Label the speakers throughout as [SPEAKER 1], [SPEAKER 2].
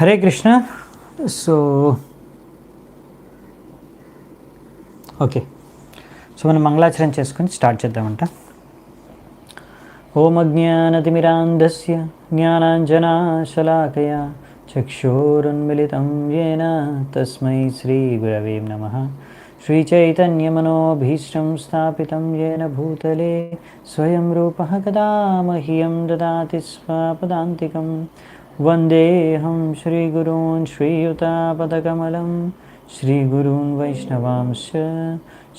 [SPEAKER 1] Hare Krishna. So okay. So మనం మంగళాచరణ చేసుకుని స్టార్ట్ చేద్దామంట. ఓం అజ్ఞానతిమిరాంధస్య జ్ఞానాంజనాశలాకయ చక్షోరున్మిళితం ఏన తస్మై శ్రీ గురవే నమ. శ్రీచైతన్యమనోభీష్టం స్థాపితం యేన భూతలే స్వయం రూప కదా మహ్యం దాతి స్వాపదాంతికం वन्देऽहं श्रीगुरून् श्रीयुतापदकमलं श्रीगुरून् वैष्णवांश्च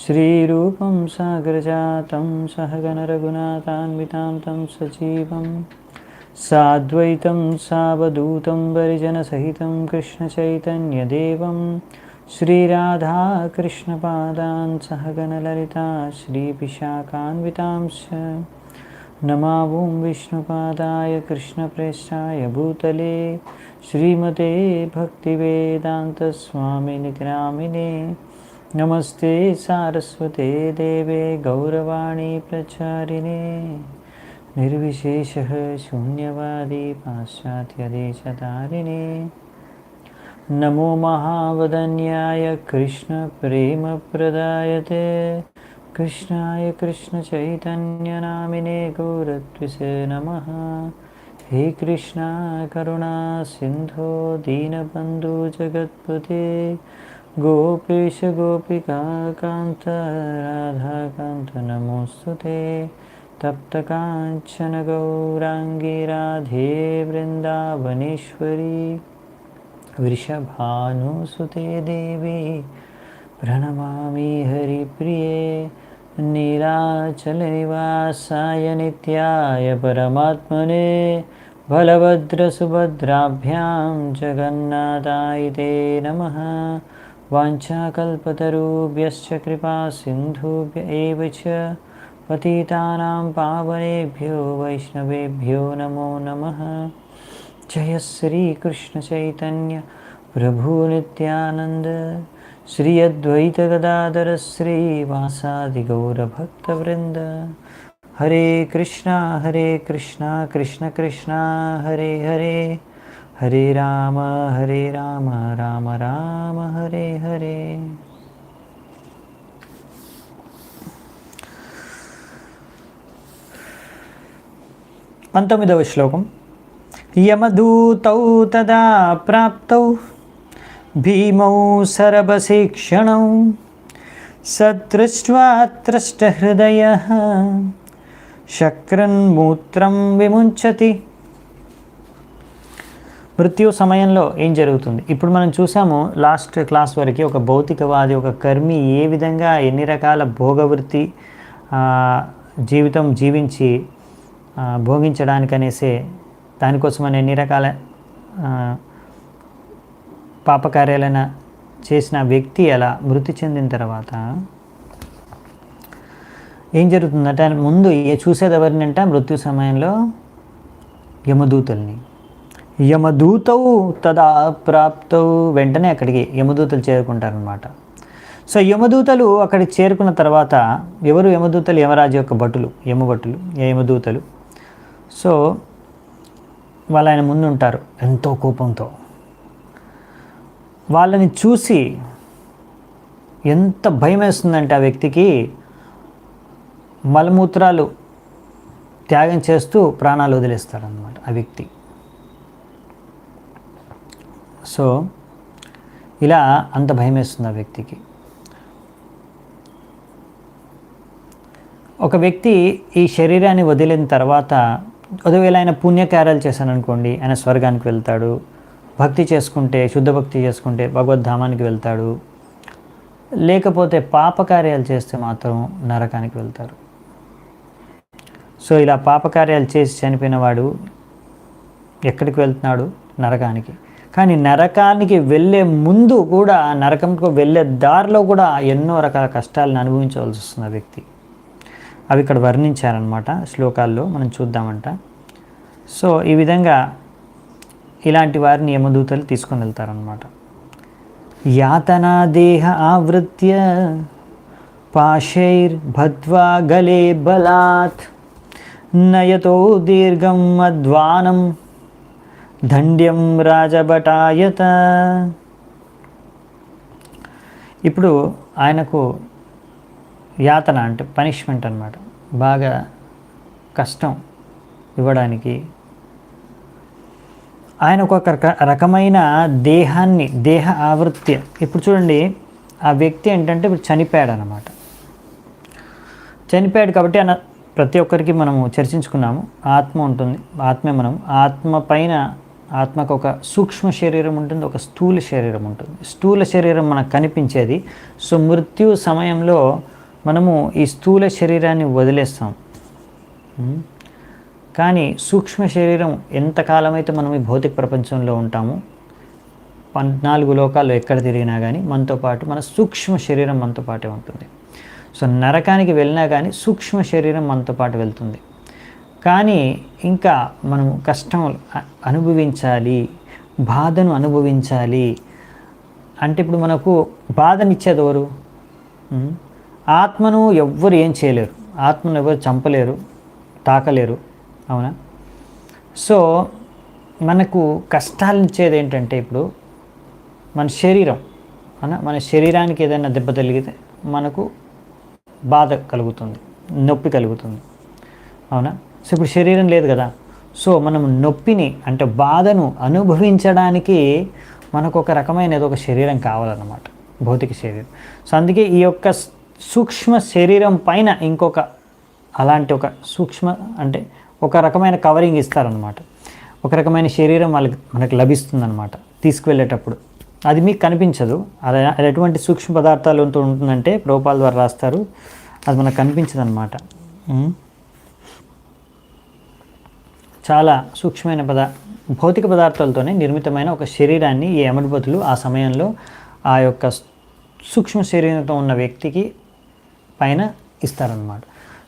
[SPEAKER 1] श्रीरूपं सागरजातं सहगणरघुनाथान्वितां तं सजीवं साद्वैतं सावधूतं परिजनसहितं कृष्णचैतन्यदेवं श्रीराधाकृष्णपादान् सहगणललिता श्रीविशाखान्वितांश्च नमावुं विष्णुपादाय कृष्णप्रेष्ठाय भूतले श्रीमते भक्तिवेदान्तस्वामिनिग्रामिने नमस्ते सारस्वते देवे गौरवाणी प्रचारिणे। निर्विशेषः शून्यवादी पाश्चात्यदेशतारिणे नमो महावदन्याय कृष्णप्रेमप्रदायते कृष्णाय कृष्णचैतन्यनामिने गौरत्विषे नमः। हे कृष्णा, करुणा, सिन्धो, दीनबन्धु, जगत्पते, गोपेश गोपिकान्त राधाकान्त नमोऽस्तु ते। तप्तकाञ्चन गौराङ्गी, राधे, वृन्दावनेश्वरी, वृषभानुसुते देवी, प्रणमामि हरिप्रिये। नीलाचलनिवासाय नित्याय परमात्मने बलभद्रसुभद्राभ्यां जगन्नाथाय ते नमः। वाञ्छाकल्पतरुभ्यश्च कृपासिन्धुभ्य एव च। पतितानां पावनेभ्यो वैष्णवेभ्यो नमो नमः। जय श्रीकृष्णचैतन्य। प्रभु नित्यानन्द। श्री अद्वैतगदाधर श्रीवासादिगौरभक्तवृन्द हरे कृष्ण हरे कृष्ण कृष्ण कृष्ण हरे हरे। हरे राम हरे राम राम राम हरे हरे। पन्तमिदव श्लोकं यमदूतौ तदा प्राप्तौ భీమౌ సరభశిక్షణౌ సదృష్ట్వాత్రష్టహృదయ శక్రన్మూత్రం విముంచతి మృత్యు సమయంలో ఏం జరుగుతుంది? ఇప్పుడు మనం చూసాము లాస్ట్ క్లాస్ వరకు ఒక భౌతికవాది ఒక కర్మి ఏ విధంగా ఎన్ని రకాల భోగవృత్తి జీవితం జీవించి ఆ, భోగించడానికనేసే దానికోసమని ఎన్ని రకాల పాపకార్యాలైన చేసిన వ్యక్తి ఎలా మృతి చెందిన తర్వాత ఏం జరుగుతుందంటే ఆయన ముందు చూసేది ఎవరినంట? మృత్యు సమయంలో యమదూతల్ని. యమదూతవు తదా ప్రాప్తవు. వెంటనే అక్కడికి యమదూతలు చేరుకుంటారనమాట సో యమదూతలు అక్కడికి చేరుకున్న తర్వాత ఎవరు? యమదూతలు యమరాజు యొక్క భటులు యమభటులు యమదూతలు. సో వాళ్ళు ఆయన ముందు ఉంటారు ఎంతో కోపంతో. వాళ్ళని చూసి ఎంత భయం వేస్తుందంటే ఆ వ్యక్తికి మలమూత్రాలు త్యాగం చేస్తూ ప్రాణాలు వదిలేస్తాడనమాట ఆ వ్యక్తి. సో ఇలా అంత భయం వేస్తుంది ఆ వ్యక్తికి. ఒక వ్యక్తి ఈ శరీరాన్ని వదిలిన తర్వాత ఒకవేళ ఆయన పుణ్యకార్యాలు చేశాను అనుకోండి ఆయన స్వర్గానికి వెళ్తాడు భక్తి చేసుకుంటే శుద్ధ భక్తి చేసుకుంటే భగవద్ధామానికి వెళ్తాడు. లేకపోతే పాపకార్యాలు చేస్తే మాత్రం నరకానికి వెళ్తారు. సో ఇలా పాపకార్యాలు చేసి చనిపోయినవాడు ఎక్కడికి వెళ్తున్నాడు? నరకానికి. కానీ నరకానికి వెళ్ళే ముందు కూడా నరకంకు వెళ్ళే దారిలో కూడా ఎన్నో రకాల కష్టాలను అనుభవించవలసి వస్తుంది ఆ వ్యక్తి. అవి ఇక్కడ వర్ణించారనమాట శ్లోకాల్లో మనం చూద్దామంట. సో ఈ విధంగా ఇలాంటి వారిని యమదూతలు తీసుకొని వెళ్తారనమాట యాతనా దేహ ఆవృత్య పాశైర్భద్వా గలే బలాత్ నయతో దీర్ఘం అధ్వానం దండ్యం రాజభటాయత. ఇప్పుడు ఆయనకు యాతన అంటే పనిష్మెంట్ అన్నమాట. బాగా కష్టం ఇవ్వడానికి ఆయన ఒక రక- రకమైన దేహాన్ని దేహ ఆవృత్తి. ఇప్పుడు చూడండి ఆ వ్యక్తి ఏంటంటే ఇప్పుడు చనిపోయాడు అనమాట చనిపోయాడు కాబట్టి అన్న ప్రతి ఒక్కరికి మనము చర్చించుకున్నాము. ఆత్మ ఉంటుంది ఆత్మే మనం. ఆత్మ పైన ఆత్మకు ఒక సూక్ష్మ శరీరం ఉంటుంది ఒక స్థూల శరీరం ఉంటుంది. స్థూల శరీరం మనకు కనిపించేది. సో మృత్యు సమయంలో మనము ఈ స్థూల శరీరాన్ని వదిలేస్తాం. కానీ సూక్ష్మ శరీరం ఎంతకాలమైతే మనం ఈ భౌతిక ప్రపంచంలో ఉంటామో పద్నాలుగు లోకాలు ఎక్కడ తిరిగినా కానీ మనతో పాటు మన సూక్ష్మ శరీరం మనతో పాటే ఉంటుంది. సో నరకానికి వెళ్ళినా కానీ సూక్ష్మ శరీరం మనతో పాటు వెళ్తుంది. కానీ ఇంకా మనం కష్టం అనుభవించాలి బాధను అనుభవించాలి అంటే ఇప్పుడు మనకు బాధనిచ్చేది ఎవరు? ఆత్మను ఎవ్వరు ఏం చేయలేరు. ఆత్మను ఎవరు చంపలేరు తాకలేరు. అవునా? సో మనకు కష్టాలనిచ్చేది ఏంటంటే ఇప్పుడు మన శరీరం అవునా? మన శరీరానికి ఏదైనా దెబ్బ తగిలితే మనకు బాధ కలుగుతుంది నొప్పి కలుగుతుంది అవునా? సో ఇప్పుడు శరీరం లేదు కదా. సో మనం నొప్పిని అంటే బాధను అనుభవించడానికి మనకు ఒక రకమైన ఏదో ఒక శరీరం కావాలన్నమాట భౌతిక శరీరం. సో అందుకే ఈ యొక్క సూక్ష్మ శరీరం పైన ఇంకొక అలాంటి ఒక సూక్ష్మ అంటే ఒక రకమైన కవరింగ్ ఇస్తారనమాట ఒక రకమైన శరీరం వాళ్ళకి మనకు లభిస్తుందన్నమాట. తీసుకువెళ్ళేటప్పుడు. అది మీకు కనిపించదు. అది అది ఎటువంటి సూక్ష్మ పదార్థాలు ఉంటుందంటే రూపాల ద్వారా రాస్తారు. అది మనకు కనిపించదు అనమాట చాలా సూక్ష్మమైన పద భౌతిక పదార్థాలతోనే నిర్మితమైన ఒక శరీరాన్ని ఈ అమరుపతులు ఆ సమయంలో ఆ యొక్క సూక్ష్మ శరీరంతో ఉన్న వ్యక్తికి పైన ఇస్తారనమాట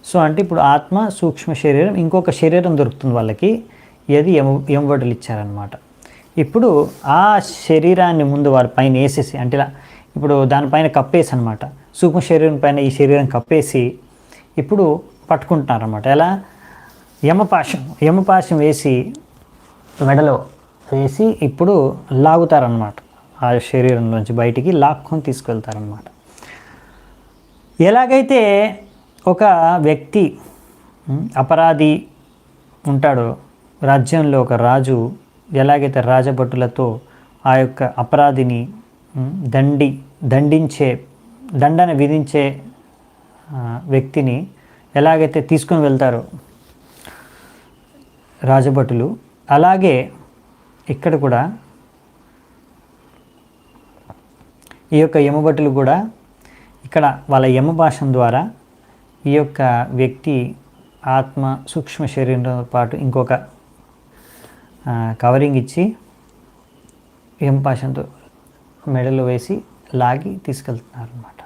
[SPEAKER 1] సో అంటే ఇప్పుడు ఆత్మ సూక్ష్మ శరీరం ఇంకొక శరీరం దొరుకుతుంది వాళ్ళకి. ఏది యమ యమవడులు ఇచ్చారనమాట ఇప్పుడు ఆ శరీరాన్ని ముందు వారి పైన వేసేసి అంటే ఇలా ఇప్పుడు దానిపైన కప్పేసి అనమాట సూక్ష్మ శరీరం పైన ఈ శరీరం కప్పేసి ఇప్పుడు పట్టుకుంటున్నారనమాట ఎలా? యమపాశం యమపాశం వేసి మెడలో వేసి ఇప్పుడు లాగుతారనమాట ఆ శరీరంలోంచి బయటికి లాక్కొని తీసుకెళ్తారనమాట ఎలాగైతే ఒక వ్యక్తి అపరాధి ఉంటాడో. రాజ్యంలో ఒక రాజు ఎలాగైతే రాజభటులతో ఆ యొక్క అపరాధిని దండి దండించే దండన విధించే వ్యక్తిని ఎలాగైతే తీసుకొని వెళ్తారో రాజభటులు అలాగే ఇక్కడ కూడా ఈ యొక్క యమభటులు కూడా ఇక్కడ వాళ్ళ యమ భాషం ద్వారా ఈ యొక్క వ్యక్తి ఆత్మ సూక్ష్మ శరీరంతో పాటు ఇంకొక కవరింగ్ ఇచ్చి ఎంపాషంతో మెడలు మెడలో వేసి లాగి తీసుకెళ్తున్నారు అనమాట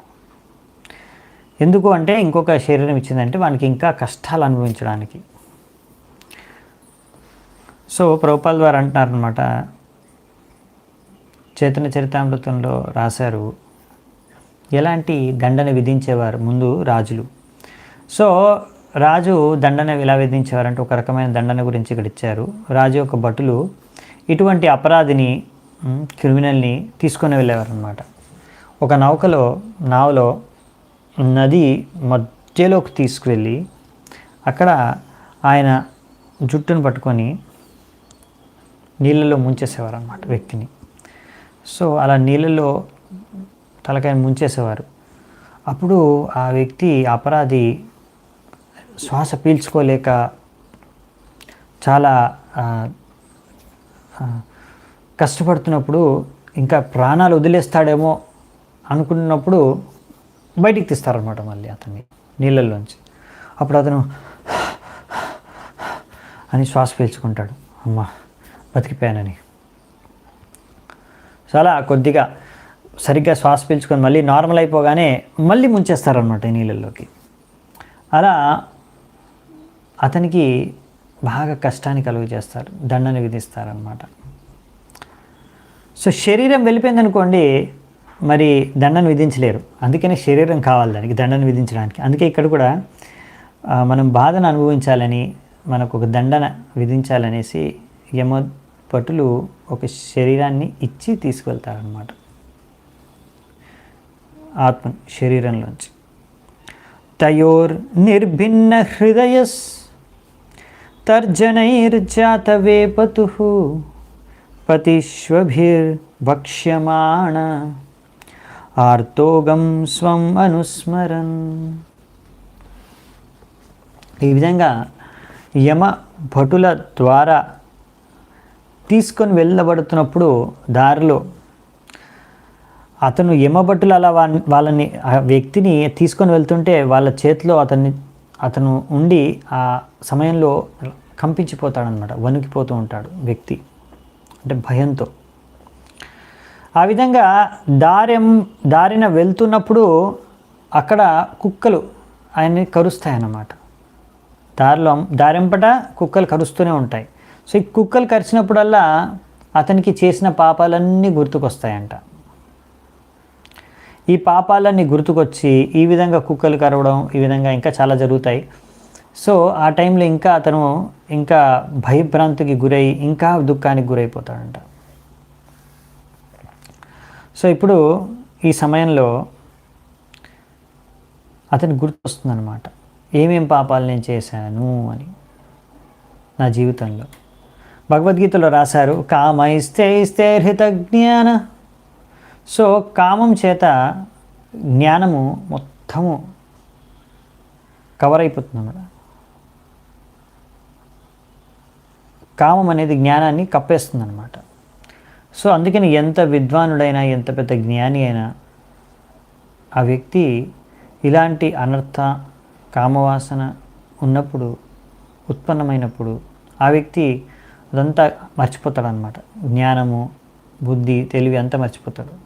[SPEAKER 1] ఎందుకు అంటే ఇంకొక శరీరం ఇచ్చిందంటే వానికి ఇంకా కష్టాలు అనుభవించడానికి. సో ప్రభుపాల్ ద్వారా అంటున్నారనమాట చేతన చరితామృతంలో రాశారు ఎలాంటి దండన విధించేవారు ముందు రాజులు? సో రాజు దండన ఇలా విధించేవారంటే ఒక రకమైన దండన గురించి ఇక్కడ ఇచ్చారు. రాజు యొక్క భటులు ఇటువంటి అపరాధిని క్రిమినల్ని తీసుకొని వెళ్ళేవారు అనమాట ఒక నౌకలో నావలో నది మధ్యలోకి తీసుకువెళ్ళి అక్కడ ఆయన జుట్టును పట్టుకొని నీళ్ళలో ముంచేసేవారు అనమాట వ్యక్తిని. సో అలా నీళ్ళలో తలకాయని ముంచేసేవారు. అప్పుడు ఆ వ్యక్తి అపరాధి శ్వాస పీల్చుకోలేక చాలా కష్టపడుతున్నప్పుడు ఇంకా ప్రాణాలు వదిలేస్తాడేమో అనుకున్నప్పుడు బయటికి తీస్తారనమాట మళ్ళీ అతన్ని నీళ్ళల్లోంచి. అప్పుడు అతను అని శ్వాస పీల్చుకుంటాడు. అమ్మా బతికిపోయానని. చాలా కొద్దిగా సరిగ్గా శ్వాస పీల్చుకొని మళ్ళీ నార్మల్ అయిపోగానే మళ్ళీ ముంచేస్తారనమాట ఈ నీళ్ళల్లోకి. అలా అతనికి బాగా కష్టాన్ని కలుగు చేస్తారు దండని విధిస్తారనమాట సో శరీరం వెళ్ళిపోయిందనుకోండి మరి దండను విధించలేరు. అందుకనే శరీరం కావాలి దానికి దండను విధించడానికి. అందుకే ఇక్కడ కూడా మనం బాధను అనుభవించాలని మనకు ఒక దండన విధించాలనేసి యమో పటులు ఒక శరీరాన్ని ఇచ్చి తీసుకువెళ్తారనమాట ఆత్మ శరీరంలోంచి. తయోర్ నిర్భిన్న హృదయస్ తర్జనైర్జాతవేపతు పతిష్వభిర్వక్ష్యమాణ ఆర్తోగం స్వం అనుస్మరన్ ఈ విధంగా యమ భటుల ద్వారా తీసుకొని వెళ్ళబడుతున్నప్పుడు దారిలో అతను యమభటులు అలా వాళ్ళని ఆ వ్యక్తిని తీసుకొని వెళ్తుంటే వాళ్ళ చేతిలో అతన్ని అతను ఉండి ఆ సమయంలో కంపించిపోతాడనమాట వణికిపోతూ ఉంటాడు వ్యక్తి అంటే భయంతో. ఆ విధంగా దారిం దారిన వెళ్తున్నప్పుడు అక్కడ కుక్కలు ఆయన్ని కరుస్తాయన్నమాట. దారిలో దారింపట కుక్కలు కరుస్తూనే ఉంటాయి. సో ఈ కుక్కలు కరిచినప్పుడల్లా అతనికి చేసిన పాపాలన్నీ గుర్తుకొస్తాయంట. ఈ పాపాలన్నీ గుర్తుకొచ్చి ఈ విధంగా కుక్కలు కరవడం ఈ విధంగా ఇంకా చాలా జరుగుతాయి. సో ఆ టైంలో ఇంకా అతను ఇంకా భయభ్రాంతికి గురై ఇంకా దుఃఖానికి గురైపోతాడంట. సో ఇప్పుడు ఈ సమయంలో అతను గుర్తొస్తుందన్నమాట ఏమేం పాపాలు నేను చేశాను అని నా జీవితంలో. భగవద్గీతలో రాశారు కామైస్తే ఇస్తే హృత జ్ఞాన సో కామం చేత జ్ఞానము మొత్తము కవర్ అయిపోతుంది అన్నమాట కామం అనేది జ్ఞానాన్ని కప్పేస్తుంది అనమాట సో అందుకని ఎంత విద్వానుడైనా ఎంత పెద్ద జ్ఞాని అయినా ఆ వ్యక్తి ఇలాంటి అనర్థ కామవాసన ఉన్నప్పుడు ఉత్పన్నమైనప్పుడు ఆ వ్యక్తి అదంతా మర్చిపోతాడు అనమాట జ్ఞానము బుద్ధి తెలివి అంతా మర్చిపోతాడు.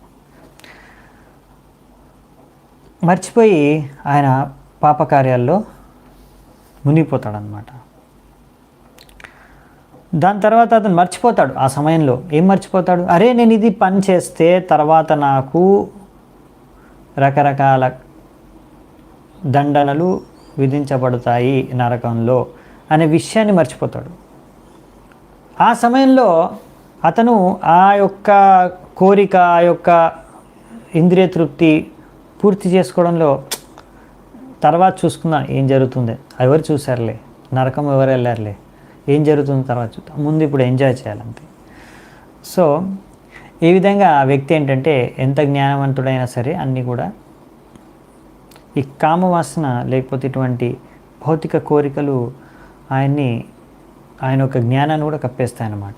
[SPEAKER 1] మర్చిపోయి ఆయన పాపకార్యాల్లో మునిగిపోతాడనమాట దాని తర్వాత అతను మర్చిపోతాడు ఆ సమయంలో. ఏం మర్చిపోతాడు? అరే నేను ఇది పని చేస్తే తర్వాత నాకు రకరకాల దండనలు విధించబడతాయి నరకంలో అనే విషయాన్ని మర్చిపోతాడు. ఆ సమయంలో అతను ఆ యొక్క కోరిక ఆ యొక్క ఇంద్రియ తృప్తి పూర్తి చేసుకోవడంలో తర్వాత చూసుకుందాం ఏం జరుగుతుంది. ఎవరు చూసారులే నరకం ఎవరు వెళ్ళారులే. ఏం జరుగుతుంది తర్వాత చూద్దాం. ముందు ఇప్పుడు ఎంజాయ్ చేయాలంతే. సో ఈ విధంగా ఆ వ్యక్తి ఏంటంటే ఎంత జ్ఞానవంతుడైనా సరే అన్నీ కూడా ఈ కామవాసన లేకపోతే ఇటువంటి భౌతిక కోరికలు ఆయన్ని ఆయన యొక్క జ్ఞానాన్ని కూడా కప్పేస్తాయన్నమాట.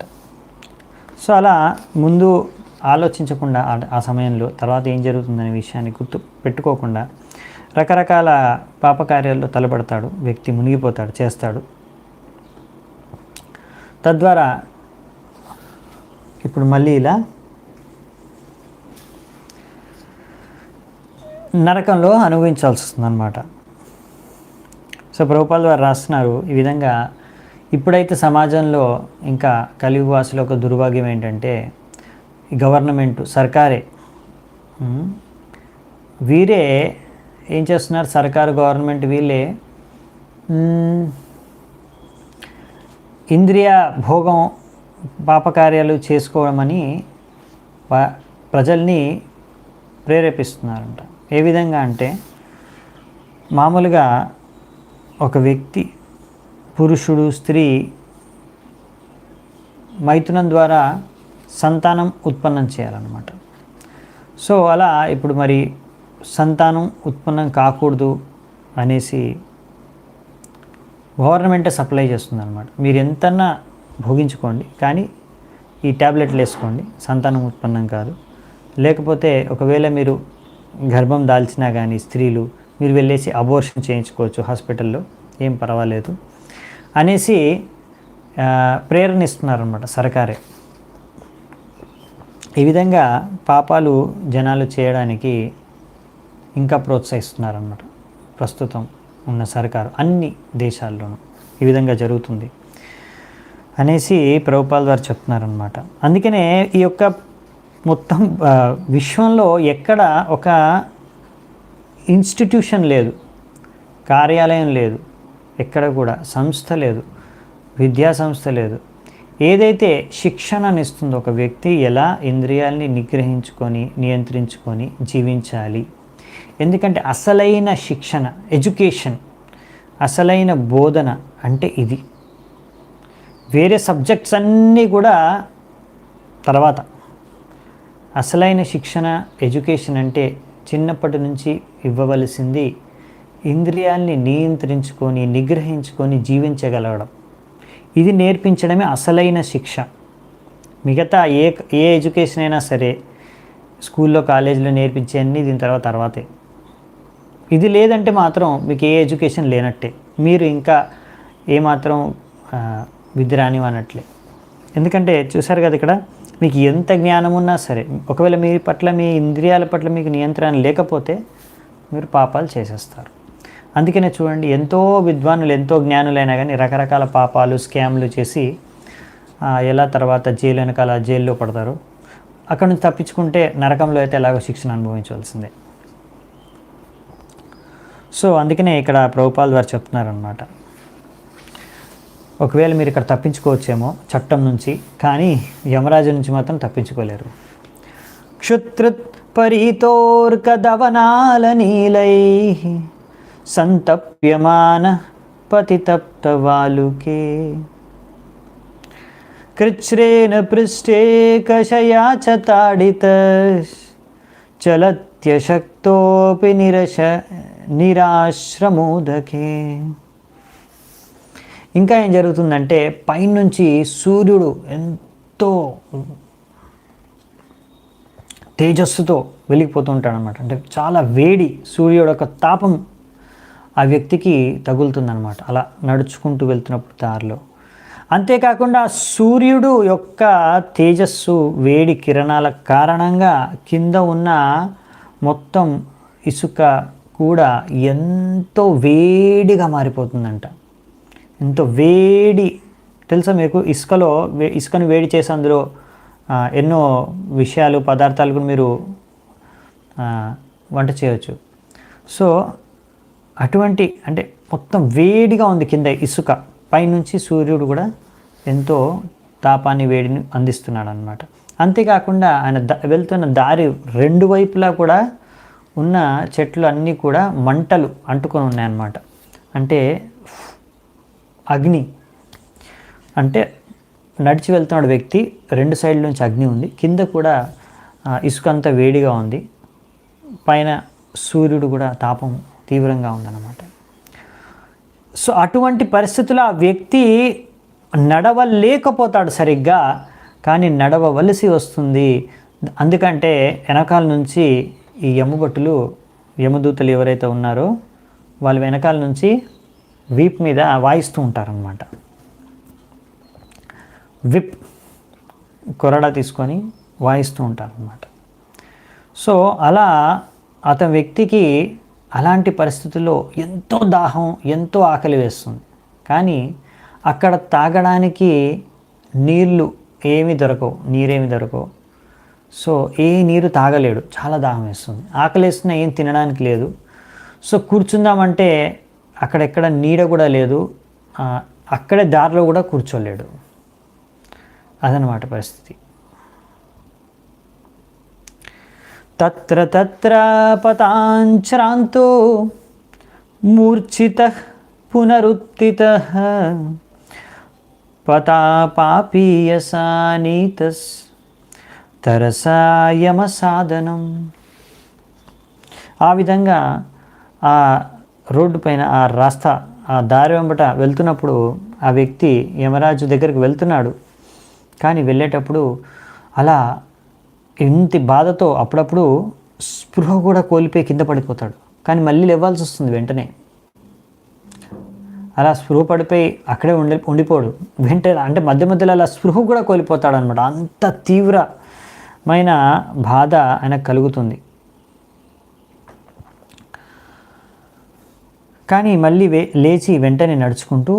[SPEAKER 1] సో అలా ముందు ఆలోచించకుండా ఆ- సమయంలో తర్వాత ఏం జరుగుతుందనే విషయాన్ని గుర్తు పెట్టుకోకుండా రకరకాల పాపకార్యాల్లో తలపడతాడు వ్యక్తి మునిగిపోతాడు చేస్తాడు. తద్వారా ఇప్పుడు మళ్ళీ ఇలా నరకంలో అనుభవించాల్సి వస్తుంది అనమాట సో ప్రభుపాల్ వారు రాస్తున్నారు ఈ విధంగా ఇప్పుడైతే సమాజంలో ఇంకా కలియుగవాసుల ఒక దుర్భాగ్యం ఏంటంటే గవర్నమెంట్ సర్కారే. వీరే ఏం చేస్తున్నారు? సర్కారు గవర్నమెంట్ వీళ్ళే. ఇంద్రియ భోగం పాపకార్యాలు చేసుకోవడమని ప్రజల్ని ప్రేరేపిస్తున్నారంట. ఏ విధంగా అంటే మామూలుగా ఒక వ్యక్తి పురుషుడు స్త్రీ మైథునం ద్వారా సంతానం ఉత్పన్నం చేయాలన్నమాట. సో అలా ఇప్పుడు మరి సంతానం ఉత్పన్నం కాకూడదు అనేసి గవర్నమెంటే సప్లై చేస్తుంది అనమాట మీరు ఎంతన్నా భోగించుకోండి కానీ ఈ ట్యాబ్లెట్లు వేసుకోండి. సంతానం ఉత్పన్నం కాదు. లేకపోతే ఒకవేళ మీరు గర్భం దాల్చినా కానీ స్త్రీలు మీరు వెళ్ళేసి అబోర్షన్ చేయించుకోవచ్చు హాస్పిటల్లో ఏం పర్వాలేదు అనేసి ప్రేరణ ఇస్తున్నారనమాట సర్కారే. ఈ విధంగా పాపాలు జనాలు చేయడానికి ఇంకా ప్రోత్సహిస్తున్నారన్నమాట. ప్రస్తుతం ఉన్న సర్కారు అన్ని దేశాల్లోనూ ఈ విధంగా జరుగుతుంది అనేసి ప్రభుపాల్ వారు చెప్తున్నారనమాట అందుకనే ఈ యొక్క మొత్తం విశ్వంలో ఎక్కడ ఒక ఇన్స్టిట్యూషన్ లేదు కార్యాలయం లేదు ఎక్కడ కూడా సంస్థ లేదు విద్యా సంస్థ లేదు ఏదైతే శిక్షణనిస్తుందో ఒక వ్యక్తి ఎలా ఇంద్రియాల్ని నిగ్రహించుకొని నియంత్రించుకొని జీవించాలి? ఎందుకంటే అసలైన శిక్షణ ఎడ్యుకేషన్ అసలైన బోధన అంటే ఇది. వేరే సబ్జెక్ట్స్ అన్నీ కూడా తర్వాత. అసలైన శిక్షణ ఎడ్యుకేషన్ అంటే చిన్నప్పటి నుంచి ఇవ్వవలసింది ఇంద్రియాల్ని నియంత్రించుకొని నిగ్రహించుకొని జీవించగలగడం ఇది నేర్పించడమే అసలైన శిక్ష. మిగతా ఏ ఏ ఎడ్యుకేషన్ అయినా సరే స్కూల్లో కాలేజీలో నేర్పించే అన్నీ దీని తర్వాత తర్వాతే. ఇది లేదంటే మాత్రం మీకు ఏ ఎడ్యుకేషన్ లేనట్టే. మీరు ఇంకా ఏమాత్రం విద్య రానివన్నట్లే ఎందుకంటే చూసారు కదా ఇక్కడ మీకు ఎంత జ్ఞానం ఉన్నా సరే ఒకవేళ మీ పట్ల మీ ఇంద్రియాల పట్ల మీకు నియంత్రణ లేకపోతే మీరు పాపాలు చేసేస్తారు. అందుకనే చూడండి ఎంతో విద్వానులు ఎంతో జ్ఞానులైనా కానీ రకరకాల పాపాలు స్కామ్లు చేసి ఎలా తర్వాత జైలు వెనకాల జైల్లో పడతారు. అక్కడ నుంచి తప్పించుకుంటే నరకంలో అయితే ఎలాగో శిక్షణ అనుభవించవలసిందే. సో అందుకనే ఇక్కడ ప్రభుపాల్ వారు చెప్తున్నారనమాట ఒకవేళ మీరు ఇక్కడ తప్పించుకోవచ్చేమో చట్టం నుంచి కానీ యమరాజు నుంచి మాత్రం తప్పించుకోలేరు. క్షుత్రుత్ పరితోర్కదవనాల నీలై సంతప్యమాన పతితప్తవాలుకే. కృచ్రేణ పృష్ఠే కషయా చ తాడిత చలత్యశక్తోపి నిరశ నిరాశ్రమోదకే. ఇంకా ఏం జరుగుతుందంటే పైనుంచి సూర్యుడు ఎంతో తేజస్సుతో వెలిగిపోతూ ఉంటాడు అనమాట అంటే చాలా వేడి సూర్యుడు యొక్క తాపం ఆ వ్యక్తికి తగులుతుందనమాట అలా నడుచుకుంటూ వెళ్తున్నప్పుడు దారిలో. అంతేకాకుండా సూర్యుడు యొక్క తేజస్సు వేడి కిరణాల కారణంగా కింద ఉన్న మొత్తం ఇసుక కూడా ఎంతో వేడిగా మారిపోతుందంట. ఎంతో వేడి. తెలుసా మీకు? ఇసుకలో వే- ఇసుకను వేడి చేసి అందులో ఎన్నో విషయాలు పదార్థాలు కూడా మీరు వంట చేయవచ్చు సో అటువంటి అంటే మొత్తం వేడిగా ఉంది కింద ఇసుక. పైనుంచి సూర్యుడు కూడా ఎంతో తాపాన్ని వేడిని అందిస్తున్నాడు అనమాట అంతేకాకుండా ఆయన ద వెళ్తున్న దారి రెండు వైపులా కూడా ఉన్న చెట్లు అన్నీ కూడా మంటలు అంటుకొని ఉన్నాయన్నమాట. అంటే అగ్ని. అంటే నడిచి వెళ్తున్నాడు వ్యక్తి రెండు సైడ్ల నుంచి అగ్ని ఉంది. కింద కూడా ఇసుక అంతా వేడిగా ఉంది. పైన సూర్యుడు కూడా తాపం తీవ్రంగా ఉందన్నమాట. సో అటువంటి పరిస్థితుల్లో ఆ వ్యక్తి నడవలేకపోతాడు సరిగ్గా కానీ నడవవలసి వస్తుంది. అందుకంటే వెనకాల నుంచి ఈ యమభటులు యమదూతలు ఎవరైతే ఉన్నారో వాళ్ళు వెనకాల నుంచి వీప్ మీద వాయిస్తూ ఉంటారనమాట విప్ కొరడా తీసుకొని వాయిస్తూ ఉంటారనమాట సో అలా అతని వ్యక్తికి అలాంటి పరిస్థితుల్లో ఎంతో దాహం ఎంతో ఆకలి వేస్తుంది. కానీ అక్కడ తాగడానికి నీళ్ళు ఏమి దొరకవు నీరేమి దొరకవు. సో ఏ నీరు తాగలేడు చాలా దాహం వేస్తుంది. ఆకలి వేస్తున్నా ఏం తినడానికి లేదు. సో కూర్చుందామంటే అక్కడెక్కడ నీడ కూడా లేదు అక్కడే దారిలో కూడా కూర్చోలేడు. అదనమాట పరిస్థితి. తత్ర తత్ర పతాంశ్రాంతో మూర్ఛిత పునరుత్థిత పతాపాపీయసానీతస్ తరసాయమ సాధనం ఆ విధంగా ఆ రోడ్డు పైన ఆ రాస్తా ఆ దారి వెంబట వెళ్తున్నప్పుడు ఆ వ్యక్తి యమరాజు దగ్గరికి వెళ్తున్నాడు. కానీ వెళ్ళేటప్పుడు అలా ఇంటి బాధతో అప్పుడప్పుడు స్పృహ కూడా కోల్పోయి కింద పడిపోతాడు. కానీ మళ్ళీ లేవాల్సి వస్తుంది వెంటనే. అలా స్పృహ పడిపోయి అక్కడే ఉండి ఉండిపోడు. వెంటనే అంటే మధ్య మధ్యలో అలా స్పృహ కూడా కోల్పోతాడు అనమాట అంత తీవ్రమైన బాధ ఆయనకు కలుగుతుంది. కానీ మళ్ళీ వే లేచి వెంటనే నడుచుకుంటూ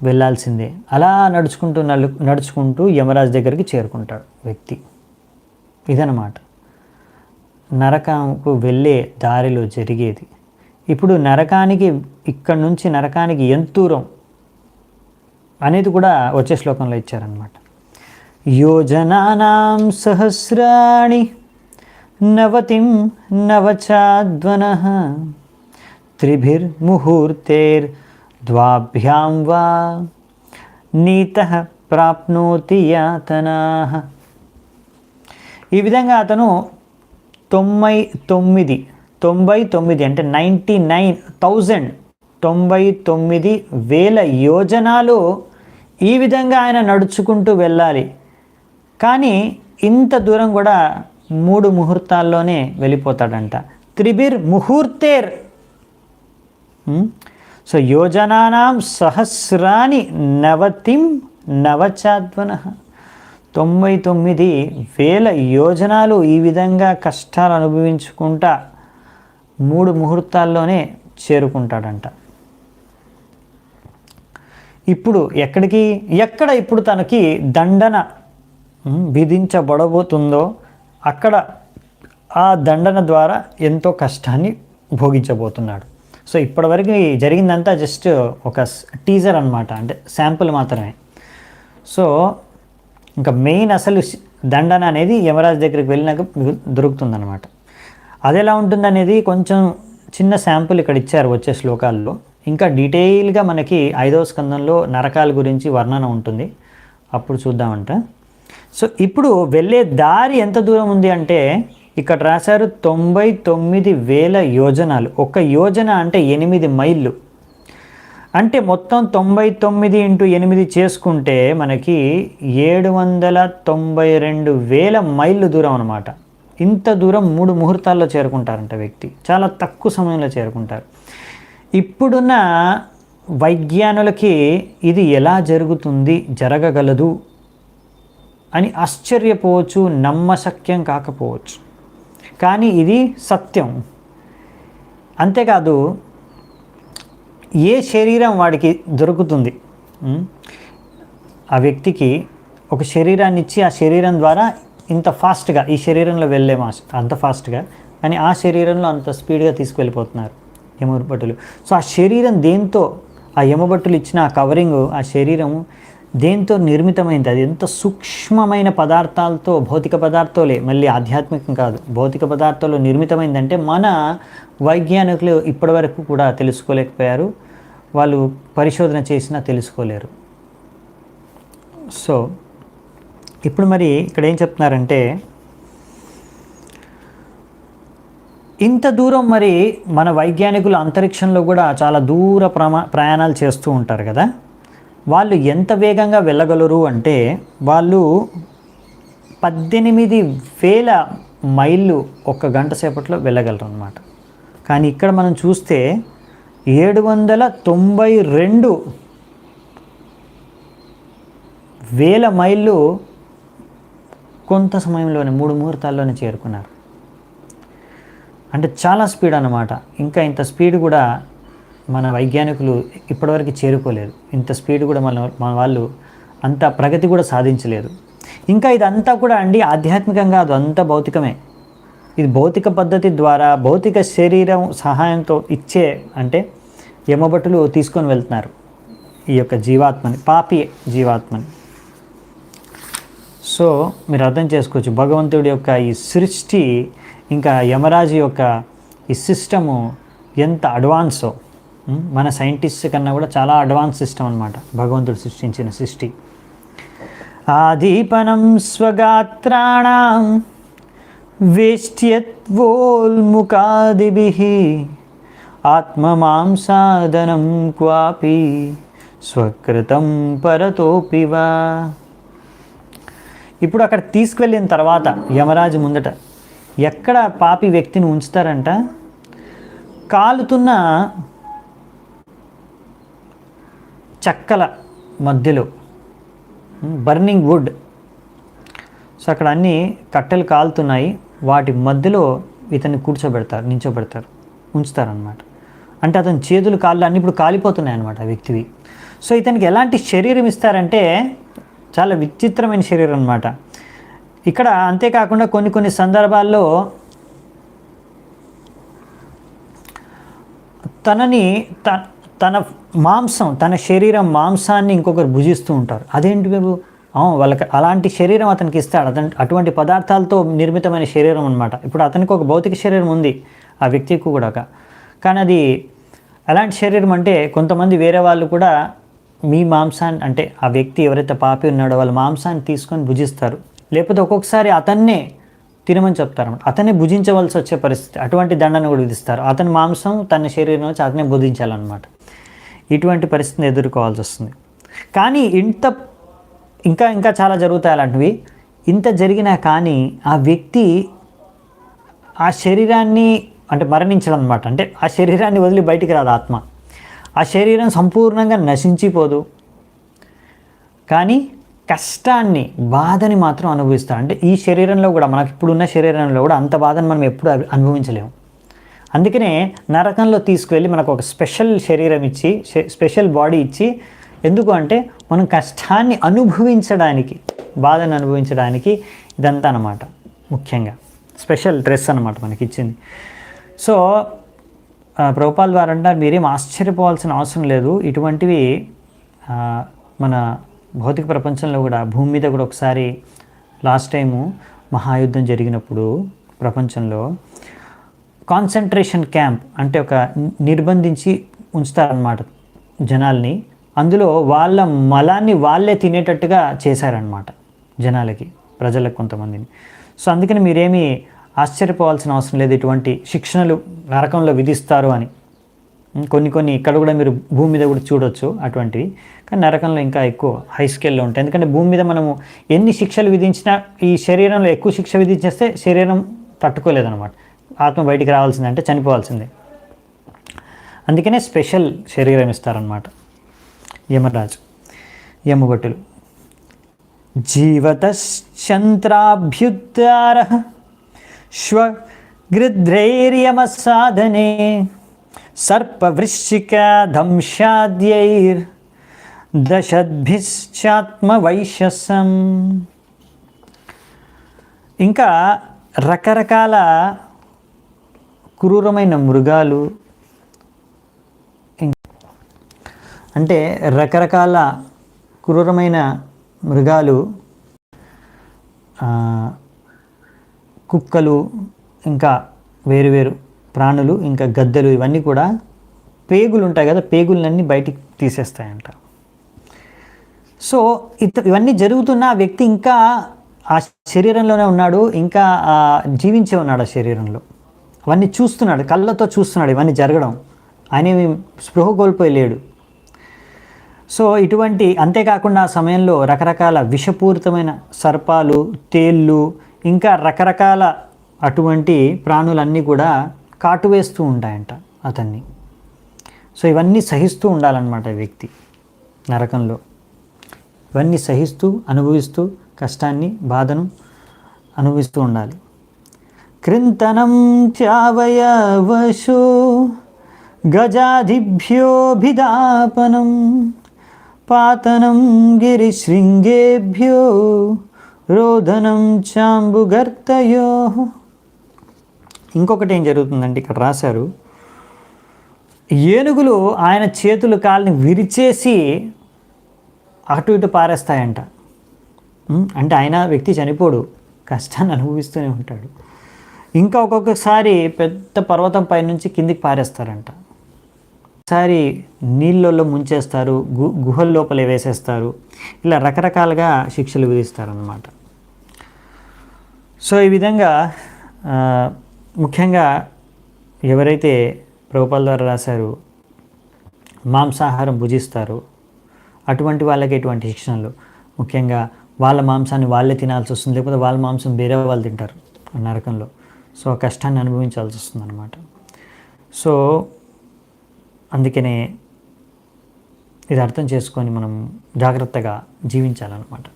[SPEAKER 1] వెళ్ళాల్సిందే. అలా నడుచుకుంటూ నలు నడుచుకుంటూ యమరాజ్ దగ్గరికి చేరుకుంటాడు వ్యక్తి. ఇదనమాట నరకంకు వెళ్ళే దారిలో జరిగేది. ఇప్పుడు నరకానికి ఇక్కడి నుంచి నరకానికి ఎంత దూరం? అనేది కూడా వచ్చే శ్లోకంలో ఇచ్చారనమాట యోజనానాం సహస్రాణి నవతిం నవచాద్వన త్రిభిర్ముహూర్తేర్ ద్వాభ్యాం వా నీత ప్రాప్నోతి యాతనా ఈ విధంగా అతను తొంభై తొమ్మిది తొంభై తొమ్మిది అంటే నైంటీ నైన్ థౌజండ్ తొంభై తొమ్మిది వేల యోజనాలు ఈ విధంగా ఆయన నడుచుకుంటూ వెళ్ళాలి. కానీ ఇంత దూరం కూడా మూడు ముహూర్తాల్లోనే వెళ్ళిపోతాడంట. త్రిబిర్ ముహూర్తేర్. సో యోజనానాం సహస్రాని నవతిం నవచాద్వన. తొంభై తొమ్మిది వేల యోజనాలు ఈ విధంగా కష్టాలు అనుభవించుకుంటా మూడు ముహూర్తాల్లోనే చేరుకుంటాడంట. ఇప్పుడు ఎక్కడికి ఎక్కడ ఇప్పుడు తనకి దండన విధించబడబోతుందో అక్కడ ఆ దండన ద్వారా ఎంతో కష్టాన్ని భోగించబోతున్నాడు. సో ఇప్పటివరకు జరిగిందంతా జస్ట్ ఒక టీజర్ అన్నమాట అంటే శాంపుల్ మాత్రమే. సో ఇంకా మెయిన్ అసలు దండన అనేది యమరాజు దగ్గరికి వెళ్ళినాక మీకు దొరుకుతుందన్నమాట. అది ఎలా ఉంటుందనేది కొంచెం చిన్న శాంపుల్ ఇక్కడ ఇచ్చారు వచ్చే శ్లోకాల్లో. ఇంకా డీటెయిల్గా మనకి ఐదవ స్కందంలో నరకాల గురించి వర్ణన ఉంటుంది. అప్పుడు చూద్దామంట. సో ఇప్పుడు వెళ్ళే దారి ఎంత దూరం ఉంది అంటే ఇక్కడ రాశారు తొంభై తొమ్మిది వేల యోజనాలు. ఒక యోజన అంటే ఎనిమిది మైళ్ళు. అంటే మొత్తం తొంభై తొమ్మిది ఇంటూ ఎనిమిది చేసుకుంటే మనకి ఏడు వందల తొంభై రెండు వేల మైళ్ళు దూరం అనమాట ఇంత దూరం మూడు ముహూర్తాల్లో చేరుకుంటారంట వ్యక్తి. చాలా తక్కువ సమయంలో చేరుకుంటారు. ఇప్పుడున్న వైజ్ఞానులకి ఇది ఎలా జరుగుతుంది జరగగలదు అని ఆశ్చర్యపోవచ్చు నమ్మశక్యం కాకపోవచ్చు. కానీ ఇది సత్యం. అంతేకాదు ఏ శరీరం వాడికి దొరుకుతుంది? ఆ వ్యక్తికి ఒక శరీరాన్ని ఇచ్చి ఆ శరీరం ద్వారా ఇంత ఫాస్ట్గా ఈ శరీరంలో వెళ్ళే మాస్ అంత ఫాస్ట్గా కానీ ఆ శరీరంలో అంత స్పీడ్గా తీసుకువెళ్ళిపోతున్నారు యమభట్టులు సో ఆ శరీరం దేంతో ఆ యమభట్టులు ఇచ్చిన ఆ కవరింగ్ ఆ శరీరం దేంతో నిర్మితమైంది? అది ఎంత సూక్ష్మమైన పదార్థాలతో భౌతిక పదార్థాలే మళ్ళీ ఆధ్యాత్మికం కాదు. భౌతిక పదార్థాలు నిర్మితమైందంటే మన వైజ్ఞానికులు ఇప్పటివరకు కూడా తెలుసుకోలేకపోయారు. వాళ్ళు పరిశోధన చేసినా తెలుసుకోలేరు. సో ఇప్పుడు మరి ఇక్కడ ఏం చెప్తున్నారంటే ఇంత దూరం మరి మన వైజ్ఞానికులు అంతరిక్షంలో కూడా చాలా దూర ప్రమా ప్రయాణాలు చేస్తూ ఉంటారు కదా? వాళ్ళు ఎంత వేగంగా వెళ్ళగలరు అంటే వాళ్ళు పద్దెనిమిది వేల మైళ్ళు ఒక గంట సేపట్లో వెళ్ళగలరు అనమాట కానీ ఇక్కడ మనం చూస్తే ఏడు వందల తొంభై రెండు వేల మైళ్ళు కొంత సమయంలోనే మూడు ముహూర్తాల్లోనే చేరుకున్నారు. అంటే చాలా స్పీడ్ అన్నమాట. ఇంకా ఇంత స్పీడ్ కూడా మన వైజ్ఞానికులు ఇప్పటివరకు చేరుకోలేదు. ఇంత స్పీడ్ కూడా మన మన వాళ్ళు అంత ప్రగతి కూడా సాధించలేదు. ఇంకా ఇదంతా కూడా అండి ఆధ్యాత్మికంగా అది అంత భౌతికమే. ఇది భౌతిక పద్ధతి ద్వారా భౌతిక శరీరం సహాయంతో ఇచ్చే అంటే యమభటులు తీసుకొని వెళ్తున్నారు. ఈ యొక్క జీవాత్మని పాపి జీవాత్మని. సో మీరు అర్థం చేసుకోవచ్చు భగవంతుడి యొక్క ఈ సృష్టి ఇంకా యమరాజు యొక్క ఈ సిస్టము ఎంత అడ్వాన్సో. మన సైంటిస్ట్ కన్నా కూడా చాలా అడ్వాన్స్ సిస్టమ్ అనమాట భగవంతుడు సృష్టించిన సృష్టి. ఆదీపనం స్వగాత్రాణం వేష్ట్యత్వోల్ముఖాదిభి ఆత్మమాంసాదనం క్వాపి స్వకృతం పరతోపివా ఇప్పుడు అక్కడ తీసుకువెళ్ళిన తర్వాత యమరాజు ముందట ఎక్కడ పాపి వ్యక్తిని ఉంచుతారంట? కాలుతున్న చెక్కల మధ్యలో. Burning would. సో అక్కడ అన్ని కట్టెలు కాలుతున్నాయి. వాటి మధ్యలో ఇతన్ని కూర్చోబెడతారు నించోబెడతారు ఉంచుతారనమాట అంటే అతని చేతులు కాళ్ళు అన్నీ ఇప్పుడు కాలిపోతున్నాయి అనమాట ఆ వ్యక్తివి. సో ఇతనికి ఎలాంటి శరీరం ఇస్తారంటే చాలా విచిత్రమైన శరీరం అనమాట ఇక్కడ అంతేకాకుండా కొన్ని కొన్ని సందర్భాల్లో తనని త తన మాంసం తన శరీరం మాంసాన్ని ఇంకొకరు భుజిస్తూ ఉంటారు. అదేంటి బాబు అవును వాళ్ళకి అలాంటి శరీరం అతనికి ఇస్తాడు. అతను అటువంటి పదార్థాలతో నిర్మితమైన శరీరం అనమాట ఇప్పుడు అతనికి ఒక భౌతిక శరీరం ఉంది ఆ వ్యక్తికి కూడా కానీ అది ఎలాంటి శరీరం అంటే కొంతమంది వేరే వాళ్ళు కూడా మీ మాంసాన్ని అంటే ఆ వ్యక్తి ఎవరైతే పాపి ఉన్నాడో వాళ్ళ మాంసాన్ని తీసుకొని భుజిస్తారు. లేకపోతే ఒక్కొక్కసారి అతన్నే తినమని చెప్తారు అతనే భుజించవలసి వచ్చే పరిస్థితి అటువంటి దండను కూడా విధిస్తారు. అతని మాంసం తన శరీరం వచ్చి అతనే భుజించాలన్నమాట ఇటువంటి పరిస్థితిని ఎదుర్కోవాల్సి వస్తుంది. కానీ ఇంత ఇంకా ఇంకా చాలా జరుగుతాయి అలాంటివి. ఇంత జరిగినా కానీ ఆ వ్యక్తి ఆ శరీరాన్ని అంటే మరణించడం అనమాట అంటే ఆ శరీరాన్ని వదిలి బయటికి రాదు ఆత్మ. ఆ శరీరం సంపూర్ణంగా నశించిపోదు. కానీ కష్టాన్ని బాధని మాత్రం అనుభవిస్తాడు. అంటే ఈ శరీరంలో కూడా మనకి ఇప్పుడున్న శరీరంలో కూడా అంత బాధను మనం ఎప్పుడు అనుభవించలేము. అందుకనే నరకంలో తీసుకువెళ్ళి మనకు ఒక స్పెషల్ శరీరం ఇచ్చి స్పెషల్ బాడీ ఇచ్చి ఎందుకు అంటే మనం కష్టాన్ని అనుభవించడానికి బాధను అనుభవించడానికి ఇదంతా అన్నమాట ముఖ్యంగా. స్పెషల్ డ్రెస్ అనమాట మనకి ఇచ్చింది సో ప్రభుపాల్ వారు అంటారు మీరేం ఆశ్చర్యపోవాల్సిన అవసరం లేదు. ఇటువంటివి మన భౌతిక ప్రపంచంలో కూడా భూమి మీద కూడా ఒకసారి లాస్ట్ టైము మహాయుద్ధం జరిగినప్పుడు ప్రపంచంలో కాన్సన్ట్రేషన్ క్యాంప్ అంటే ఒక నిర్బంధించి ఉంచుతారనమాట జనాల్ని. అందులో వాళ్ళ మలాన్ని వాళ్ళే తినేటట్టుగా చేశారనమాట జనాలకి ప్రజలకు కొంతమందిని. సో అందుకని మీరేమీ ఆశ్చర్యపోవాల్సిన అవసరం లేదు ఇటువంటి శిక్షణలు నరకంలో విధిస్తారు అని. కొన్ని కొన్ని ఇక్కడ కూడా మీరు భూమి మీద కూడా చూడొచ్చు అటువంటివి. కానీ నరకంలో ఇంకా ఎక్కువ హై స్కేల్లో ఉంటాయి. ఎందుకంటే భూమి మీద మనము ఎన్ని శిక్షలు విధించినా ఈ శరీరంలో ఎక్కువ శిక్ష విధించేస్తే శరీరం తట్టుకోలేదన్నమాట. ఆత్మ బయటికి రావాల్సిందంటే చనిపోవాల్సిందే. అందుకనే స్పెషల్ శరీరం ఇస్తారనమాట యమరాజు యమభటులు. జీవతశ్చంద్రాభ్యుద్ధార శ్వగృద్రైర్యమసాధనే దశద్భిశ్చాత్మ దశద్భిశ్చాత్మవైశసం. ఇంకా రకరకాల క్రూరమైన మృగాలు అంటే రకరకాల క్రూరమైన మృగాలు కుక్కలు ఇంకా వేరు వేరు ప్రాణులు ఇంకా గద్దెలు ఇవన్నీ కూడా పేగులు ఉంటాయి కదా పేగులన్నీ బయటికి తీసేస్తాయంట. సో ఇత ఇవన్నీ జరుగుతున్న వ్యక్తి ఇంకా ఆ శరీరంలోనే ఉన్నాడు ఇంకా జీవించే ఉన్నాడు ఆ శరీరంలో. అవన్నీ చూస్తున్నాడు కళ్ళతో చూస్తున్నాడు ఇవన్నీ జరగడం. ఆయన స్పృహ కోల్పోయి లేడు సో ఇటువంటి అంతేకాకుండా ఆ సమయంలో రకరకాల విషపూరితమైన సర్పాలు తేళ్ళు ఇంకా రకరకాల అటువంటి ప్రాణులన్నీ కూడా కాటు వేస్తూ ఉంటాయంట అతన్ని. సో ఇవన్నీ సహిస్తూ ఉండాలన్నమాట వ్యక్తి నరకంలో. ఇవన్నీ సహిస్తూ అనుభవిస్తూ కష్టాన్ని బాధను అనుభవిస్తూ ఉండాలి. కృంతనం చావయవశో గజాదిభ్యోభిదాపనం పాతనం గిరిశృంగేభ్యో రోదనం చాంబుగర్తయో ఇంకొకటి ఏం జరుగుతుందంటే ఇక్కడ రాశారు? ఏనుగులు ఆయన చేతులు కాళ్ళని విరిచేసి అటు ఇటు పారేస్తాయంట. అంటే ఆయన వ్యక్తి చనిపోడు కష్టాన్ని అనుభవిస్తూనే ఉంటాడు. ఇంకా ఒక్కొక్కసారి పెద్ద పర్వతం పైనుంచి కిందికి పారేస్తారంట. ఒకసారి నీళ్ళల్లో ముంచేస్తారు గు గుహల లోపల వేసేస్తారు. ఇలా రకరకాలుగా శిక్షలు విధిస్తారన్నమాట. సో ఈ విధంగా ముఖ్యంగా ఎవరైతే ప్రభుపాల ద్వారా రాశారు మాంసాహారం భుజిస్తారు. అటువంటి వాళ్ళకి ఎటువంటి శిక్షణలు? ముఖ్యంగా వాళ్ళ మాంసాన్ని వాళ్ళే తినాల్సి వస్తుంది లేకపోతే వాళ్ళ మాంసం వేరే వాళ్ళు తింటారు నరకంలో. సో కష్టాన్ని అనుభవించాల్సి వస్తుంది అనమాట సో అందుకనే ఇది అర్థం చేసుకొని మనం జాగ్రత్తగా జీవించాలన్నమాట.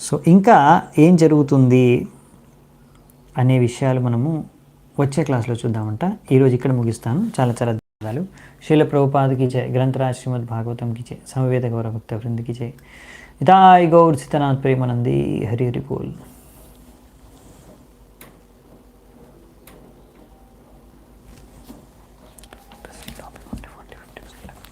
[SPEAKER 1] సో ఇంకా ఏం జరుగుతుంది అనే విషయాలు మనము వచ్చే క్లాస్లో చూద్దామంట. ఈరోజు ఇక్కడ ముగిస్తాను. చాలా చాలా ధన్యవాదాలు. శీల ప్రభుపాదకి జయ గ్రంథరాజ్ శ్రీమద్ భాగవతంకి జయ సమవేద గౌరవ భక్త వృందికి జయ ఇతాయి గౌర్ సితనాథ్ ప్రేమనంది. హరి హరి బోల్.